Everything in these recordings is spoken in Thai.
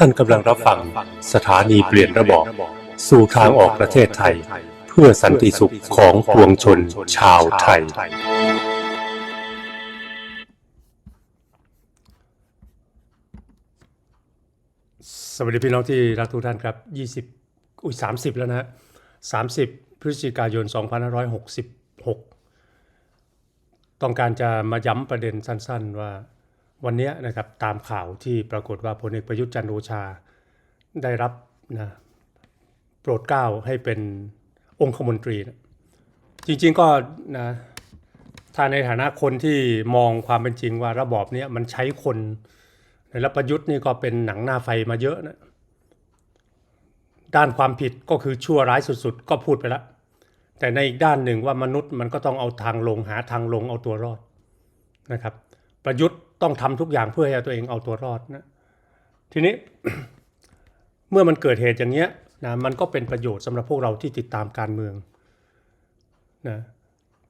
ท่านกำลังรับฟังสถานีเปลี่ยนระบอบ สู่ทางออกประเทศไทย เพื่อสันติสุขของปวงชนชาวไทย สวัสดีพี่น้องที่รักทุกท่านครับ 20 อุ้ย 30 แล้วนะฮะ 30 พฤศจิกายน 2566 ต้องการจะมาย้ำประเด็นสั้น ๆว่า วันนี้นะครับตามข่าวที่ปรากฏว่าพลเอกประยุทธ์จันโอชา ได้รับนะโปรดเกล้าให้เป็นองคมนตรีนะจริงๆก็นะถ้าในฐานะคนที่มองความเป็นจริงว่าระบอบนี้มันใช้คนในรัประยุทธ์นี่ก็เป็นหนังหน้าไฟมาเยอะนะด้านความผิดก็คือชั่วร้ายสุดๆ ก็พูดไปแล้วแต่ในอีกด้านหนึ่งว่ามนุษย์มันก็ต้องเอาทางลงหาทางลงเอาตัวรอดนะครับ ประยุทธ์ ต้องทำทุกอย่างเพื่อให้ตัวเองเอาตัวรอดนะทีนี้เมื่อมันเกิดเหตุอย่างเงี้ยนะมันก็เป็นประโยชน์สำหรับพวกเราที่ติดตามการเมืองนะ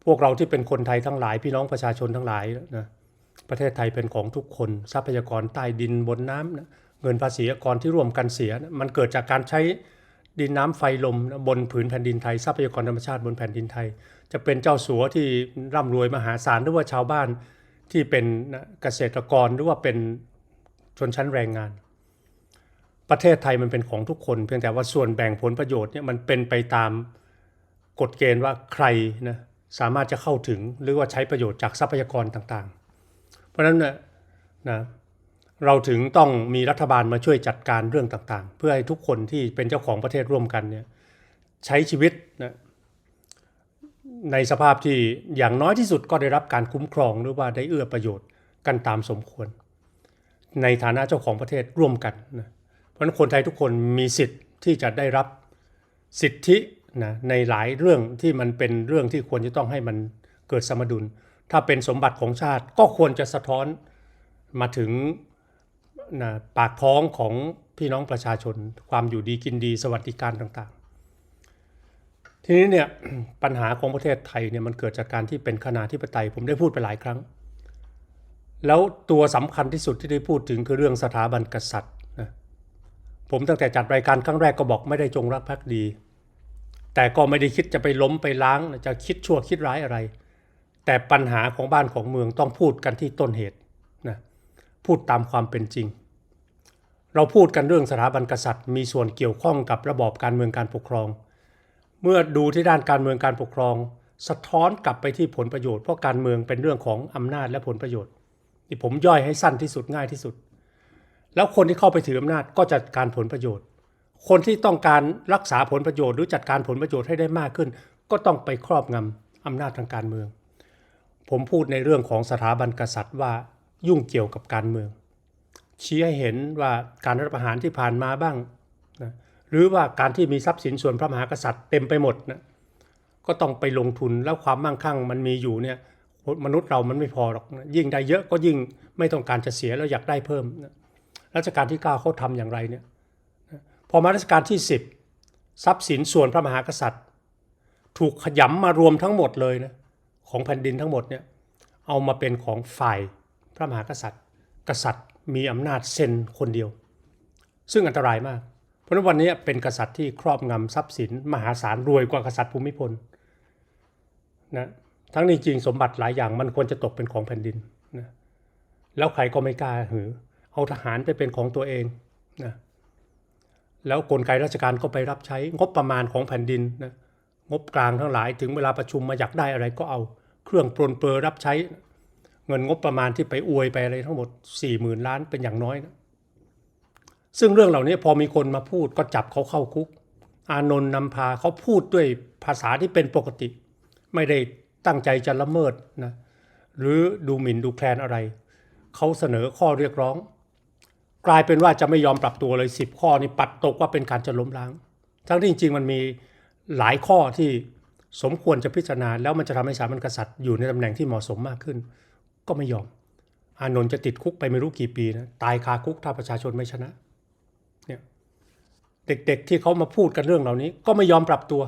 พวกเราที่เป็นคนไทยทั้งหลายพี่น้องประชาชนทั้งหลายนะประเทศไทยเป็นของทุกคนทรัพยากรใต้ดินบนน้ำนะเงินภาษีกรที่ร่วมกันเสียนะมันเกิดจากการใช้ดินน้ำไฟลมนะบนผืนแผ่นดินไทย ทรัพยากรธรรมชาติบนแผ่นดินไทย จะเป็นเจ้าสัวที่ร่ำรวยมหาศาลหรือว่าชาวบ้าน ที่เป็นเกษตรกรหรือว่าเป็นชนชั้นแรงงาน ประเทศไทยมันเป็นของทุกคน เพียงแต่ว่าส่วนแบ่งผลประโยชน์เนี่ยมันเป็นไปตามกฎเกณฑ์ว่าใครนะสามารถจะเข้าถึงหรือว่าใช้ประโยชน์จากทรัพยากรต่างๆ เพราะฉะนั้นนะนะเราถึงต้องมีรัฐบาลมาช่วยจัดการเรื่องต่างๆ เพื่อให้ทุกคนที่เป็นเจ้าของประเทศร่วมกันเนี่ยใช้ชีวิตนะ ในสภาพที่อย่างน้อยที่สุดก็ได้รับการคุ้มครองหรือว่าได้เอื้อประโยชน์กันตามสมควร ในฐานะเจ้าของประเทศร่วมกันนะเพราะนั้นคนไทยทุกคนมีสิทธิ์ที่จะได้รับสิทธินะในหลายเรื่องที่มันเป็นเรื่องที่ควรจะต้องให้มันเกิดสมดุล ถ้าเป็นสมบัติของชาติก็ควรจะสะท้อนมาถึงนะปากท้องของพี่น้องประชาชน ความอยู่ดีกินดีสวัสดิการต่าง ทีนี้เนี่ยปัญหาของประเทศไทยเนี่ยมันเกิดจากการที่เป็นคณาธิปไตย ผมได้พูดไปหลายครั้ง แล้วตัวสำคัญที่สุดที่ได้พูดถึงคือเรื่องสถาบันกษัตริย์นะผมตั้งแต่จัดรายการครั้งแรกก็บอกไม่ได้จงรักภักดี แต่ก็ไม่ได้คิดจะไปล้มไปล้างจะคิดชั่วคิดร้ายอะไร แต่ปัญหาของบ้านของเมืองต้องพูดกันที่ต้นเหตุนะพูดตามความเป็นจริง เราพูดกันเรื่องสถาบันกษัตริย์ มีส่วนเกี่ยวข้องกับระบอบการเมืองการปกครอง เมื่อดูที่ด้านการเมืองการปกครอง สะท้อนกลับไปที่ผลประโยชน์เพราะการเมืองเป็นเรื่องของอำนาจและผลประโยชน์นี่ผมย่อยให้สั้นที่สุดง่ายที่สุด แล้วคนที่เข้าไปถืออำนาจก็จัดการผลประโยชน์ คนที่ต้องการรักษาผลประโยชน์หรือจัดการผลประโยชน์ให้ได้มากขึ้น ก็ต้องไปครอบงำอำนาจทางการเมือง ผมพูดในเรื่องของสถาบันกษัตริย์ว่ายุ่งเกี่ยวกับการเมืองชี้ให้เห็นว่าการรัฐประหารที่ผ่านมาบ้าง หรือว่าการที่มีทรัพย์สินส่วนพระมหากษัตริย์เต็มไปหมดนะก็ต้องไปลงทุนแล้วความมั่งคั่งมันมีอยู่เนี่ยมนุษย์เรามันไม่พอหรอกยิ่งได้เยอะก็ยิ่งไม่ต้องการจะเสียแล้วอยากได้เพิ่มนะรัชกาลที่9เขาทำอย่างไรเนี่ยพอมารัชกาลที่ 10 ทรัพย์สินส่วนพระมหากษัตริย์ ถูกขยำมารวมทั้งหมดเลยนะของแผ่นดินทั้งหมดเนี่ยเอามาเป็นของฝ่ายพระมหากษัตริย์ กษัตริย์มีอำนาจเซ็นคนเดียว ซึ่งอันตรายมาก เพราะวันนี้เป็นกษัตริย์ที่ครอบงำทรัพย์สิน มหาศาลรวยกว่ากษัตริย์ภูมิพลนะทั้งนี้จริงสมบัติหลายอย่างมันควรจะตกเป็นของแผ่นดินนะแล้วใครก็ไม่กล้าหือ เอาทหารไปเป็นของตัวเองนะแล้วกลไกราชการก็ไปรับใช้งบประมาณของแผ่นดินนะงบกลางทั้งหลายถึงเวลาประชุมมาอยากได้อะไรก็เอาเครื่องปรนเปรอรับใช้ เงินงบประมาณที่ไปอวยไปอะไรทั้งหมด4ี่หมื่นล้านเป็นอย่างน้อยนะ ซึ่งเรื่องเหล่านี้พอมีคนมาพูดก็จับเขาเข้าคุก อานนท์นำพาเขาพูดด้วยภาษาที่เป็นปกติ ไม่ได้ตั้งใจจะละเมิดนะหรือดูหมิ่นดูแคลนอะไร เขาเสนอข้อเรียกร้อง กลายเป็นว่าจะไม่ยอมปรับตัวเลย 10 ข้อนี่ปัดตกว่าเป็นการจะล้มล้าง ทั้งที่จริงๆมันมีหลายข้อที่สมควรจะพิจารณา แล้วมันจะทำให้สามัญกษัตริย์อยู่ในตำแหน่งที่เหมาะสมมากขึ้น ก็ไม่ยอม อานนท์จะติดคุกไปไม่รู้กี่ปีนะตายคาคุกถ้าประชาชนไม่ชนะ เด็กๆที่เขามาพูดกันเรื่องเหล่านี้ ก็ไม่ยอมปรับตัว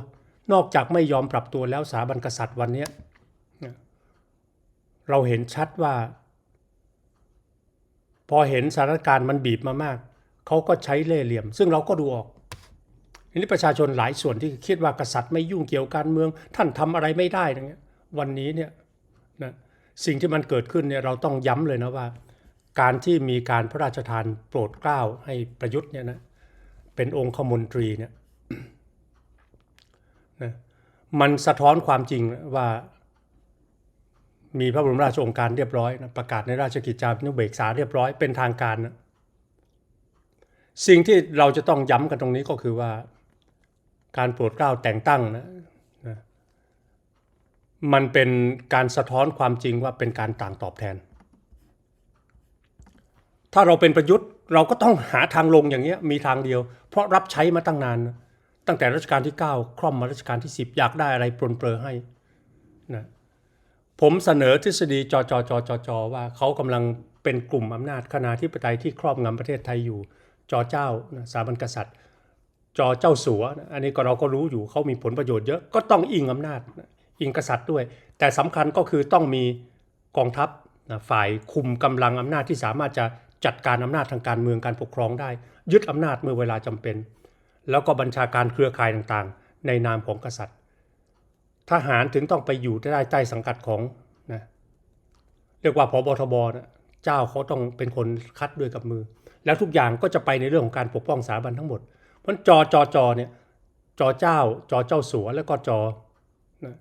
นอกจากไม่ยอมปรับตัวแล้วสถาบันกษัตริย์วันนี้เราเห็นชัดว่า พอเห็นสถานการณ์มันบีบมามากเขาก็ใช้เล่ห์เหลี่ยม ซึ่งเราก็ดูออกทีนี้ประชาชนหลายส่วนที่คิดว่ากษัตริย์ไม่ยุ่งเกี่ยวการเมือง ท่านทำอะไรไม่ได้อย่างเงี้ยวันนี้เนี่ยนะสิ่งที่มันเกิดขึ้นเนี่ยเราต้องย้ำเลยนะว่า การที่มีการพระราชทานโปรดเกล้าให้ประยุทธ์เนี่ยนะ เป็นองคมนตรีเนี่ยนะมันสะท้อนความจริงว่า มีพระบรมราชโองการเรียบร้อยนะประกาศในราชกิจจานุเบกษาเรียบร้อยเป็นทางการนะสิ่งที่เราจะต้องย้ำกันตรงนี้ก็คือว่า การโปรดเกล้าแต่งตั้งนะนะมันเป็นการสะท้อนความจริงว่าเป็นการต่างตอบแทน ถ้าเราเป็นประยุทธ์ เราก็ต้องหาทางลงอย่างเงี้ยมีทางเดียว เพราะรับใช้มาตั้งนาน ตั้งแต่รัชกาลที่ 9 คร่อมมารัชกาลที่ 10 อยากได้อะไรปรนเปรอให้นะผมเสนอทฤษฎีจอจอจอจอจอว่าเขากำลังเป็นกลุ่มอำนาจคณาธิปไตยที่ครอบงำประเทศไทยอยู่ จอเจ้านะสถาบันกษัตริย์ จอเจ้าสัวนะอันนี้ก็เราก็รู้อยู่เขามีผลประโยชน์เยอะก็ต้องอิงอำนาจนะอิงกษัตริย์ด้วย แต่สำคัญก็คือต้องมีกองทัพนะฝ่ายคุมกำลังอำนาจที่สามารถจะ จัดการอำนาจทางการเมืองการปกครองได้ ยึดอำนาจเมื่อเวลาจำเป็น แล้วก็บัญชาการเครือข่ายต่างๆ ในนามของกษัตริย์ ทหารถึงต้องไปอยู่ใต้ใต้สังกัดของนะเรียกว่าพบทบนะเจ้าเขาต้องเป็นคนคัดด้วยกับมือ แล้วทุกอย่างก็จะไปในเรื่องของการปกป้องสถาบันทั้งหมด เพราะจอจอจอเนี่ยจอเจ้าจอเจ้าสัวแล้วก็จอนะ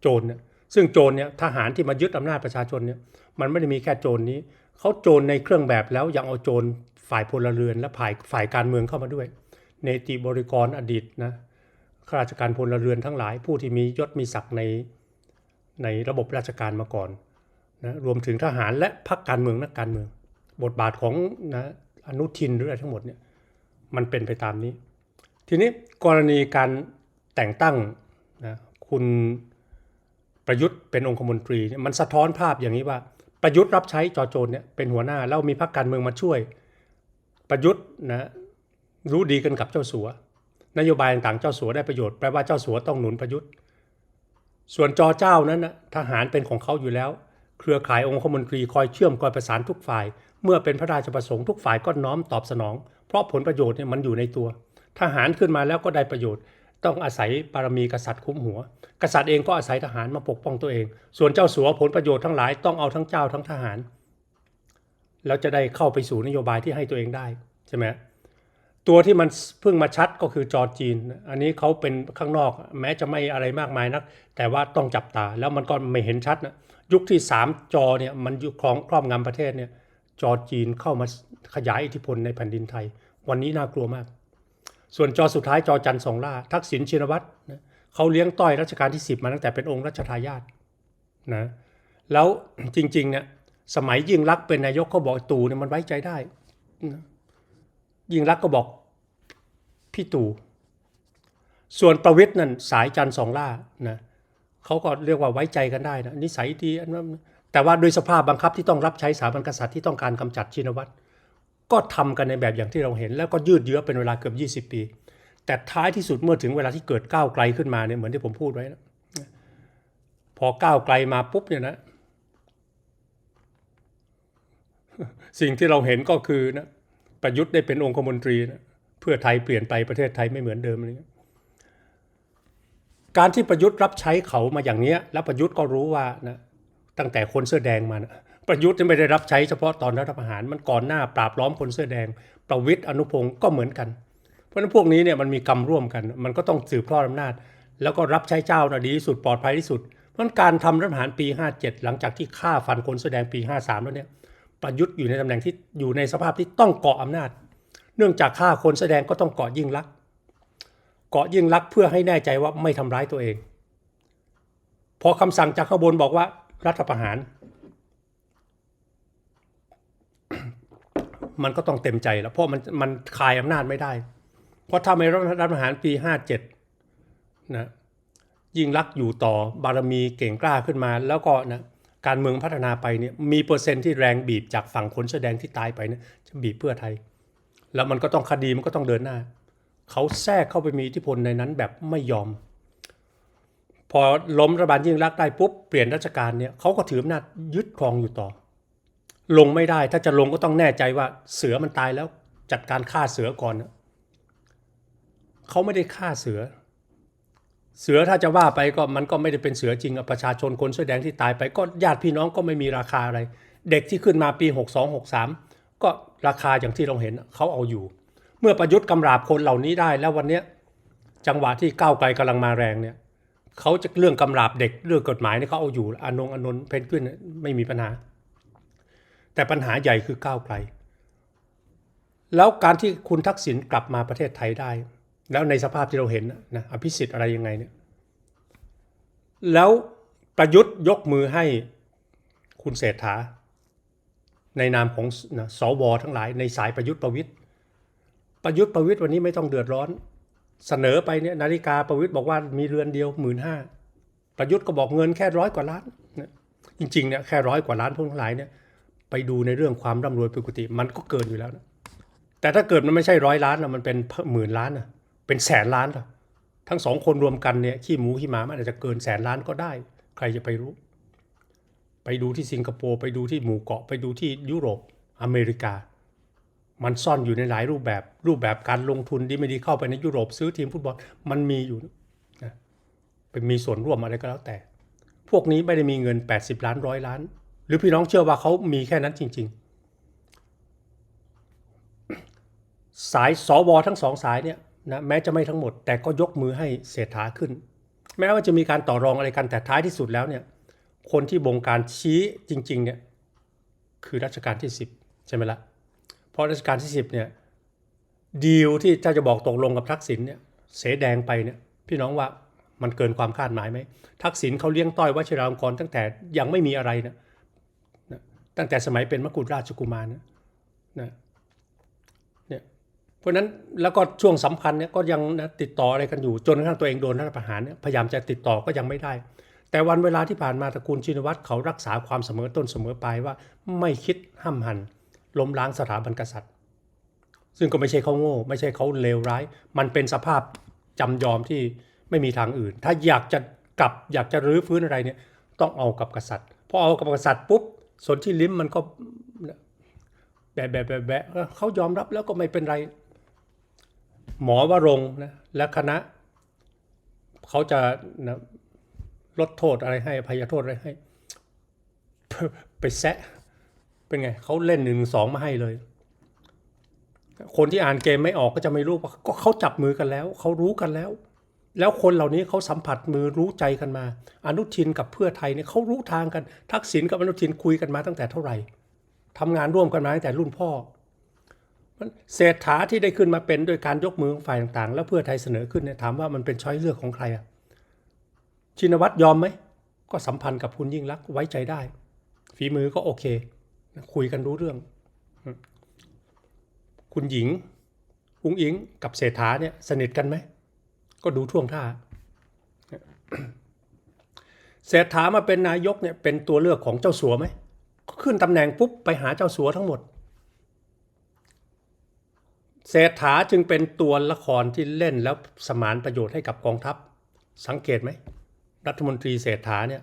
โจรเนี่ยซึ่งโจรเนี่ยทหารที่มายึดอำนาจประชาชนเนี่ยมันไม่ได้มีแค่โจรนี้ เขาโจรในเครื่องแบบแล้วยังเอาโจรฝ่ายพลเรือน และฝ่ายฝ่ายการเมืองเข้ามาด้วย เนติบริกรอดีตนะข้าราชการพลเรือนทั้งหลาย ผู้ที่มียศมีศักดิ์ในในระบบราชการมาก่อนนะรวมถึงทหารและพรรคการเมืองนักการเมือง บทบาทของนะอนุทินหรืออะไรทั้งหมดเนี่ยมันเป็นไปตามนี้ ทีนี้กรณีการแต่งตั้งนะคุณประยุทธ์เป็นองคมนตรีมันสะท้อนภาพอย่างนี้ว่า ประยุทธ์รับใช้จอโจรเนี่ยเป็นหัวหน้าแล้วมีพรรคการเมืองมาช่วย ประยุทธ์นะรู้ดีกันกับเจ้าสัวนโยบายต่างเจ้าสัวได้ประโยชน์แปลว่าเจ้าสัวต้องหนุนประยุทธ์ ส่วนจอเจ้านั้นนะทหารเป็นของเขาอยู่แล้ว เครือข่ายองคมนตรีคอยเชื่อมคอยประสานทุกฝ่าย เมื่อเป็นพระราชประสงค์ทุกฝ่ายก็น้อมตอบสนอง เพราะผลประโยชน์เนี่ยมันอยู่ในตัว ทหารขึ้นมาแล้วก็ได้ประโยชน์ ต้องอาศัยบารมีกษัตริย์คุ้มหัว กษัตริย์เองก็อาศัยทหารมาปกป้องตัวเอง ส่วนเจ้าสัวผลประโยชน์ทั้งหลายต้องเอาทั้งเจ้าทั้งทหาร แล้วจะได้เข้าไปสู่นโยบายที่ให้ตัวเองได้ใช่ไหมตัวที่มันเพิ่งมาชัดก็คือจอจีน อันนี้เขาเป็นข้างนอก แม้จะไม่อะไรมากมายนัก แต่ว่าต้องจับตาแล้วมันก็ไม่เห็นชัดนะยุคที่ 3 จอเนี่ยมันยุคของครอบงำประเทศเนี่ยจอจีนเข้ามาขยายอิทธิพลในแผ่นดินไทย วันนี้น่ากลัวมาก ส่วนจอสุดท้ายจอจันทร์สองล่า ทักษิณชินวัตรนะเขาเลี้ยงต้อยรัชกาลที่ 10 มาตั้งแต่เป็นองค์รัชทายาทนะแล้วจริงๆเนี่ยสมัยยิ่งรักเป็นนายกเขาบอกตู่เนี่ยมันไว้ใจได้นะยิ่งรักก็บอกพี่ตู่ส่วนประวิทย์นั่นสายจันทร์สองล่านะเขาก็เรียกว่าไว้ใจกันได้นะนิสัยดีแต่ว่าโดยสภาพบังคับที่ต้องรับใช้สถาบันกษัตริย์ที่ต้องการกำจัดชินวัตร ก็ทำกันในแบบอย่างที่เราเห็น แล้วก็ยืดเยื้อเป็นเวลาเกือบ 20 ปี แต่ท้ายที่สุดเมื่อถึงเวลาที่เกิดก้าวไกลขึ้นมาเนี่ยเหมือนที่ผมพูดไว้นะพอก้าวไกลมาปุ๊บเนี่ยนะ สิ่งที่เราเห็นก็คือนะประยุทธ์ได้เป็นองคมนตรีนะเพื่อไทยเปลี่ยนไปประเทศไทยไม่เหมือนเดิมอะไรเงี้ยการที่ประยุทธ์รับใช้เขามาอย่างเนี้ยแล้วประยุทธ์ก็รู้ว่านะตั้งแต่คนเสื้อแดงมานะ ประยุทธ์ไม่ได้รับใช้เฉพาะตอนรัฐประหารมันก่อนหน้าปราบล้อมคนเสื้อแดง ประวิทย์อนุพงศ์ก็เหมือนกัน เพราะฉะนั้นพวกนี้เนี่ยมันมีกรรมร่วมกัน มันก็ต้องสืบทอดอำนาจ แล้วก็รับใช้เจ้านะดีที่สุดปลอดภัยที่สุด เพราะการทำรัฐประหารปี 57 หลังจากที่ฆ่าฟันคนเสื้อแดงปี 53 แล้วเนี่ยประยุทธ์อยู่ในตำแหน่งที่อยู่ในสภาพที่ต้องเกาะอำนาจ เนื่องจากฆ่าคนแสดงก็ต้องเกาะยิ่งลักษณ์เกาะยิ่งลักษณ์เพื่อให้แน่ใจว่าไม่ทำร้ายตัวเอง พอคำสั่งจากข้างบนบอกว่ารัฐประหาร มันก็ต้องเต็มใจแล้ว เพราะมันมันคลายอำนาจไม่ได้ เพราะถ้าไม่รัฐประหารปี57นะยิ่งรักอยู่ต่อบารมีเก่งกล้าขึ้นมา แล้วก็นะการเมืองพัฒนาไปเนี่ยมีเปอร์เซ็นต์ที่แรงบีบจากฝั่งคนแสดงที่ตายไปเนี่ยจะบีบเพื่อไทย แล้วมันก็ต้องคดีมันก็ต้องเดินหน้า เขาแทรกเข้าไปมีอิทธิพลในนั้นแบบไม่ยอม พอล้มรัฐบาลยิ่งรักได้ปุ๊บเปลี่ยนราชการเนี่ยเขาก็ถืออำนาจยึดครองอยู่ต่อ ลงไม่ได้ ถ้าจะลงก็ต้องแน่ใจว่าเสือมันตายแล้ว จัดการฆ่าเสือก่อนเขาไม่ได้ฆ่าเสือ เสือถ้าจะว่าไปก็มันก็ไม่ได้เป็นเสือจริงประชาชนคนเสื้อแดงที่ตายไป ก็ญาติพี่น้องก็ไม่มีราคาอะไร เด็กที่ขึ้นมาปี 62 63 ก็ราคาอย่างที่เราเห็นเขาเอาอยู่ เมื่อประยุทธ์กำราบคนเหล่านี้ได้แล้ววันนี้จังหวะที่ก้าวไกลกำลังมาแรงเนี่ยเขาจะเรื่องกำราบเด็กเรื่องกฎหมายเนี่ยเขาเอาอยู่อนงอนนเพนกวินไม่มีปัญหา แต่ปัญหาใหญ่คือก้าวไกล แล้วการที่คุณทักษิณกลับมาประเทศไทยได้ แล้วในสภาพที่เราเห็นนะอภิสิทธิ์อะไรยังไงเนี่ยแล้วประยุทธ์ยกมือให้คุณเศรษฐา ในนามของนะสวทั้งหลายในสายประยุทธ์ประวิทย์ประยุทธ์ประวิทย์วันนี้ไม่ต้องเดือดร้อน เสนอไปเนี่ยนาฬิกาประวิทย์บอกว่ามีเรือนเดียวหมื่นห้าประยุทธ์ก็บอกเงินแค่ร้อยกว่าล้านจริงๆเนี่ยแค่ร้อยกว่าล้านพวกทั้งหลายเนี่ย ไปดูในเรื่องความร่ำรวยปกติ มันก็เกินอยู่แล้วนะแต่ถ้าเกิดมันไม่ใช่ร้อยล้านนะมันเป็นหมื่นล้านนะเป็นแสนล้านนะทั้งสองคนรวมกันเนี่ยขี้หมูขี้หมามันอาจจะเกินแสนล้านก็ได้ ใครจะไปรู้ ไปดูที่สิงคโปร์ไปดูที่หมู่เกาะไปดูที่ยุโรปอเมริกา มันซ่อนอยู่ในหลายรูปแบบรูปแบบการลงทุนที่ไม่ดีเข้าไปในยุโรปซื้อทีมฟุตบอลมันมีอยู่นะเป็นมีส่วนร่วมอะไรก็แล้วแต่ พวกนี้ไม่ได้มีเงิน 80 ล้านร้อยล้าน หรือพี่น้องเชื่อว่าเขามีแค่นั้นจริง ๆ สายสวทั้งสองสายเนี่ยนะแม้จะไม่ทั้งหมด แต่ก็ยกมือให้เศรษฐาขึ้น แม้ว่าจะมีการต่อรองอะไรกันแต่ท้ายที่สุดแล้วเนี่ยคนที่บงการชี้จริงๆเนี่ยคือรัชกาลที่ 10 ใช่ไหมละ่ะเพราะรัชกาลที่ 10เนี่ยดีลที่ถ้าจะบอกตกลงกับทักษิณเนี่ยเสแดงไปเนี่ยพี่น้องว่ามันเกินความคาดหมายไหมทักษิณเขาเลี้ยงต้อยวชิรางกรตั้งแต่ยังไม่มีอะไรนะนะ ตั้งแต่สมัยเป็นมกุฎราชกุมารนะนะเนี่ยเพราะนั้นแล้วก็ช่วงสำคัญเนี่ยก็ยังนะติดต่ออะไรกันอยู่จนกระทั่งตัวเองโดนรัฐประหารเนี่ยพยายามจะติดต่อก็ยังไม่ได้ แต่วันเวลาที่ผ่านมาตระกูลชินวัตรเขารักษาความเสมอต้นเสมอปลายว่าไม่คิดห้ำหันล้มล้างสถาบันกษัตริย์ ซึ่งก็ไม่ใช่เขาโง่ ไม่ใช่เขาเลวร้าย มันเป็นสภาพจำยอมที่ไม่มีทางอื่น ถ้าอยากจะกลับอยากจะรื้อฟื้นอะไรเนี่ยต้องเอากับกษัตริย์พอเอากับกษัตริย์ปุ๊บ สนที่ลิ้มมันก็แบะแบะแบะแบะเขายอมรับแล้วก็ไม่เป็นไร หมอวรงนะและคณะ เขาจะนะลดโทษอะไรให้อภัยโทษอะไรให้ ไปแซะ เป็นไงเขาเล่นหนึ่งสองมาให้เลย คนที่อ่านเกมไม่ออกก็จะไม่รู้ว่าก็เขาจับมือกันแล้ว เขารู้กันแล้ว แล้วคนเหล่านี้เขาสัมผัสมือรู้ใจกันมา อนุทินกับเพื่อไทยเนี่ยเขารู้ทางกัน ทักษิณกับอนุทินคุยกันมาตั้งแต่เท่าไหร่ทำงานร่วมกันมาตั้งแต่รุ่นพ่อเศรษฐาที่ได้ขึ้นมาเป็นโดยการยกมือของฝ่ายต่างๆ แล้วเพื่อไทยเสนอขึ้นเนี่ยถามว่ามันเป็นช้อยเลือกของใครอะชินวัตรยอมไหม ก็สัมพันธ์กับคุณยิ่งรักไว้ใจได้ ฝีมือก็โอเค คุยกันรู้เรื่อง คุณหญิงอุ้งอิงกับเศรษฐาเนี่ยสนิทกันไหม ก็ดูท่วงท่าเศรษฐามาเป็นนายกเนี่ยเป็นตัวเลือกของเจ้าสัวไหมก็ขึ้นตำแหน่งปุ๊บไปหาเจ้าสัวทั้งหมด เศรษฐาจึงเป็นตัวละครที่เล่นแล้วสมานประโยชน์ให้กับกองทัพ สังเกตไหมรัฐมนตรีเศรษฐาเนี่ย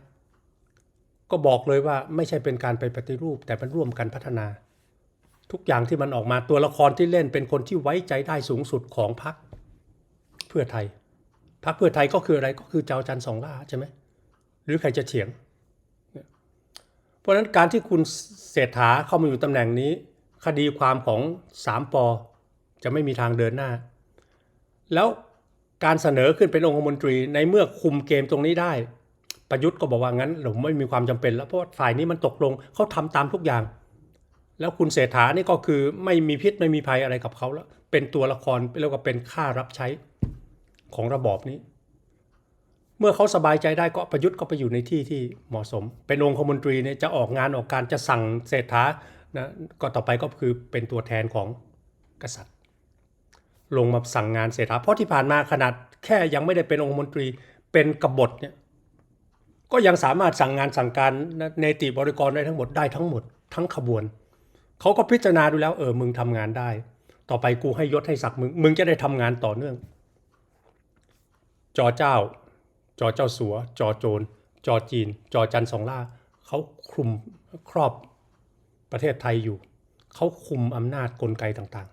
ก็บอกเลยว่าไม่ใช่เป็นการไปปฏิรูปแต่เป็นร่วมกันพัฒนา ทุกอย่างที่มันออกมาตัวละครที่เล่นเป็นคนที่ไว้ใจได้สูงสุดของพรรคเพื่อไทย พรรคเพื่อไทยก็คืออะไรก็คือเจ้าจันทร์สองล่าใช่ไหมหรือใครจะเฉียง เพราะฉะนั้นการที่คุณเศรษฐาเข้ามาอยู่ตำแหน่งนี้ คดีความของสามปอจะไม่มีทางเดินหน้า แล้วการเสนอขึ้นเป็นองคมนตรีในเมื่อคุมเกมตรงนี้ได้ ประยุทธ์ก็บอกว่างั้นผมไม่มีความจำเป็น แล้วเพราะฝ่ายนี้มันตกลงเขาทำตามทุกอย่าง แล้วคุณเศรษฐานี่ก็คือไม่มีพิษไม่มีภัยอะไรกับเขาแล้ว เป็นตัวละครแล้วก็เป็นค่ารับใช้ ของระบอบนี้ เมื่อเขาสบายใจได้ก็ประยุทธ์ก็ไปอยู่ในที่ที่เหมาะสม เป็นองคมนตรีเนี่ยจะออกงานออกการจะสั่งเศรษฐานะก็ต่อไปก็คือเป็นตัวแทนของกษัตริย์ ลงมาสั่งงานเศรษฐาเพราะที่ผ่านมาขนาดแค่ยังไม่ได้เป็นองคมนตรีเป็นกบฏเนี่ยก็ยังสามารถสั่งงานสั่งการเนติบริกรได้ทั้งหมดได้ทั้งหมด ทั้งขบวนเขาก็พิจารณาดูแล้วเออมึงทำงานได้ ต่อไปกูให้ยศให้ศักดิ์มึงมึงจะได้ทำงานต่อเนื่อง จอเจ้า จอเจ้าสัว จอโจร จอจีน จอจันสองล่าเขาคลุมครอบประเทศไทยอยู่ เขาคุมอำนาจกลไกต่าง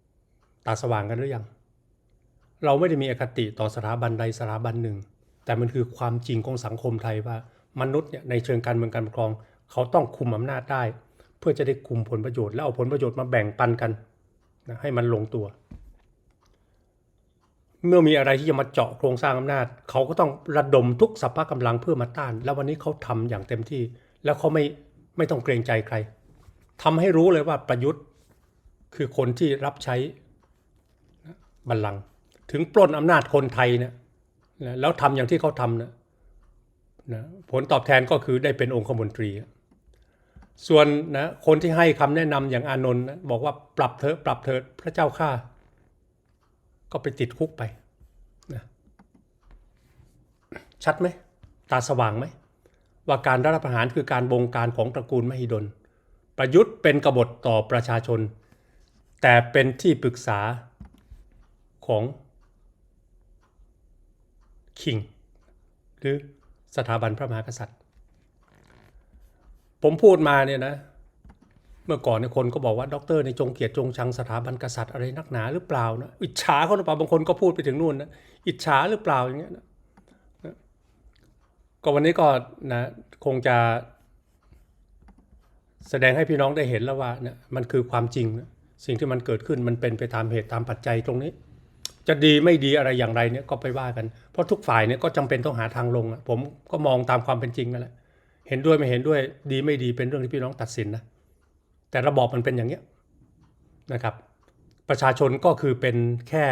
ๆ ตาสว่างกันหรือยัง เราไม่ได้มีอคติต่อสถาบันใดสถาบันหนึ่ง แต่มันคือความจริงของสังคมไทยว่ามนุษย์เนี่ยในเชิงการเมืองการปกครอง เขาต้องคุมอำนาจได้ เพื่อจะได้คุมผลประโยชน์ แล้วเอาผลประโยชน์มาแบ่งปันกันนะให้มันลงตัว เมื่อมีอะไรที่จะมาเจาะโครงสร้างอำนาจ เขาก็ต้องระดมทุกสรรพกำลังเพื่อมาต้าน แล้ววันนี้เขาทำอย่างเต็มที่ แล้วเขาไม่ไม่ต้องเกรงใจใครทำให้รู้เลยว่าประยุทธ์คือคนที่รับใช้บัลลังก์ถึงปล้นอำนาจคนไทยเนี่ยแล้วทำอย่างที่เขาทำนะนะผลตอบแทนก็คือได้เป็นองคมนตรี ส่วนนะคนที่ให้คำแนะนำอย่างอานนท์นะบอกว่าปรับเถอะปรับเถิดพระเจ้าข้า ก็ไปติดคุกไปนะชัดไหม ตาสว่างไหม ว่าการรัฐประหารคือการบงการของตระกูลมหิดล ประยุทธ์เป็นกบฏต่อประชาชน แต่เป็นที่ปรึกษาของคิง หรือสถาบันพระมหากษัตริย์ ผมพูดมาเนี่ยนะ เมื่อก่อนเนี่ยคนก็บอกว่าด็อกเตอร์ในจงเกียรติจงชังสถาบันกษัตริย์อะไรนักหนาหรือเปล่านะอิจฉาเขาหรือเปล่าบางคนก็พูดไปถึงนู่นนะอิจฉาหรือเปล่าอย่างเงี้ยนะก็วันนี้ก็นะคงจะแสดงให้พี่น้องได้เห็นแล้วว่าเนี่ยมันคือความจริงนะสิ่งที่มันเกิดขึ้นมันเป็นไปตามเหตุตามปัจจัยตรงนี้ จะดีไม่ดีอะไรอย่างไรเนี่ยก็ไปว่ากัน เพราะทุกฝ่ายเนี่ยก็จำเป็นต้องหาทางลงอะผมก็มองตามความเป็นจริงนั่นแหละเห็นด้วยไม่เห็นด้วยดีไม่ดีเป็นเรื่องที่พี่น้องตัดสินนะ แต่ระบอบมันเป็นอย่างเนี้ยนะครับ ประชาชนก็คือเป็นแค่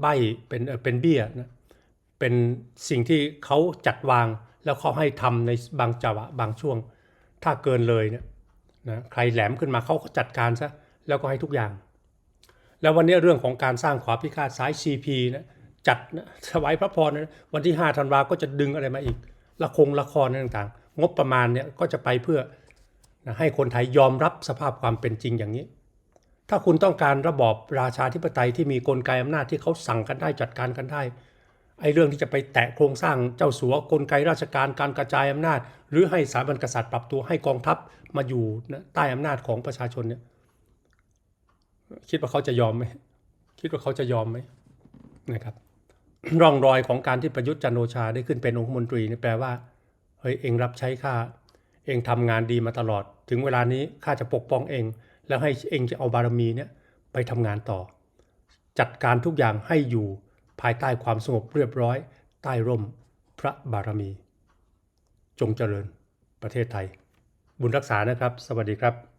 ใบเป็นเป็นเบี้ยนะเป็นสิ่งที่เขาจัดวางแล้วเขาให้ทำในบางจังหวะบางช่วง ถ้าเกินเลยเนี่ยนะใครแหลมขึ้นมาเขาก็จัดการซะแล้วก็ให้ทุกอย่าง แล้ววันนี้เรื่องของการสร้างขวาพิฆาตสาย CP นะจัดนะถวายพระพรนะวันที่5ธันวาก็จะดึงอะไรมาอีก ละครละคอะไรต่างๆ งบประมาณเนี่ยก็จะไปเพื่อ นะให้คนไทยยอมรับสภาพความเป็นจริงอย่างนี้ ถ้าคุณต้องการระบอบราชาธิปไตยที่มีกลไกอำนาจที่เขาสั่งกันได้จัดการกันได้ไอ้เรื่องที่จะไปแตะโครงสร้างเจ้าสัวกลไกราชการการกระจายอำนาจ หรือให้สถาบันกษัตริย์ปรับตัวให้กองทัพมาอยู่นะใต้อำนาจของประชาชนเนี่ยคิดว่าเขาจะยอมไหมคิดว่าเขาจะยอมไหมนะครับ ร่องรอยของการที่ประยุทธ์จันโอชาได้ขึ้นเป็นองคมนตรีนี่แปลว่าเฮ้ยเองรับใช้ข้า องทำงานดีมาตลอด ถึงเวลานี้ข้าจะปกป้องเอง แล้วให้เองจะเอาบารมีเนี่ยไปทำงานต่อ จัดการทุกอย่างให้อยู่ภายใต้ความสงบเรียบร้อย ใต้ร่มพระบารมี จงเจริญประเทศไทย บุญรักษานะครับ สวัสดีครับ